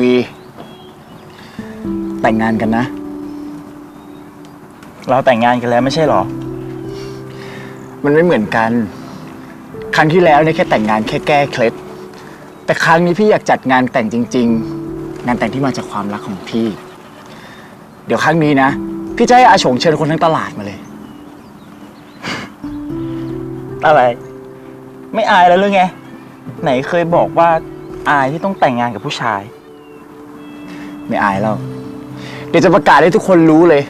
วี แต่งงานกันนะ เราแต่งงานกันแล้วไม่ใช่หรอ มันไม่เหมือนกัน ครั้งที่แล้วเนี่ยแค่แต่งงานแค่แก้เคล็ด แต่ครั้งนี้พี่อยากจัดงานแต่งจริง ๆ งานแต่งที่มาจากความรักของพี่ เดี๋ยวครั้งนี้นะ พี่จะให้อาชงเชิญคนทั้งตลาดมาเลย อะไร ไม่อายแล้วหรือไง ไหนเคยบอกว่าอายที่ต้องแต่งงานกับผู้ชาย ไม่อายแล้ว เดี๋ยวจะประกาศให้ทุกคนรู้เลย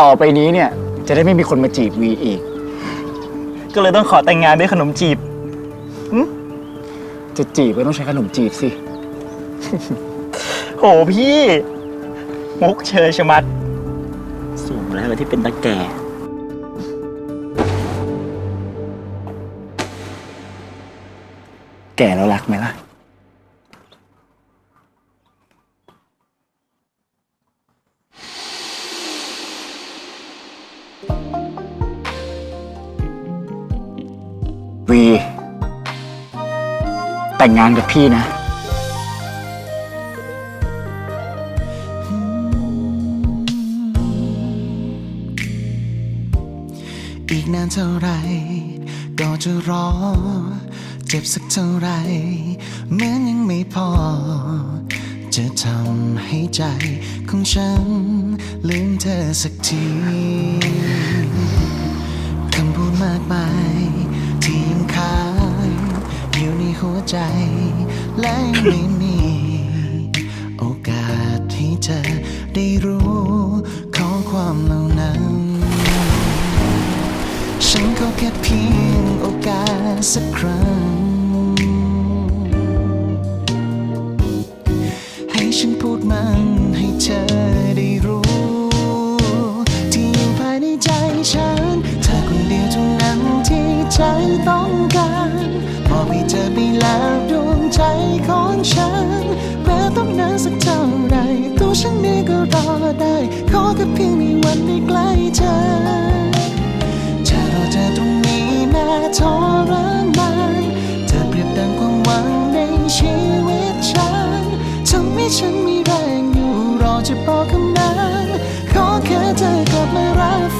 ต่อไปนี้เนี่ย จะได้ไม่มีคนมาจีบวีอีก ก็เลยต้องขอแต่งงานด้วยขนมจีบ จะจีบก็ต้องใช้ขนมจีบสิ โหพี่มุกเชยชะมัด สูงแล้วที่เป็นตะแก่ แก่แล้วรักไหมล่ะ วี แต่งงานกับพี่นะ อีกนานเท่าไร ก็จะรอ เจ็บสักเท่าไรเหมือนยังไม่พอ จะทำให้ใจของฉัน ลืมเธอสักทีคำพูดมากมายที่ยังค้างอยู่ในหัวใจ และไม่มี โอกาสให้เธอได้รู้ข้อความเหล่านั้น ฉันขอแค่เพียงโอกาสสักครั้ง มันให้เธอได้รู้ ที่อยู่ภายในใจฉัน เธอคนเดียวทุกนั้นที่ใจต้องการพอไปเจอไปแล้วดวงใจของฉันแม้ต้องนานสักเท่าไรตัวฉันนี้ก็รอได้ ขอแค่เพียงมีวันได้ใกล้เธอเธอรอเธอตรงน้แม้ทรมานเธอปรียบดังความหวังในชีวิตฉันทำให้ฉันมี จะบอกคำนั้น ขอแค่เธอกลับมารัก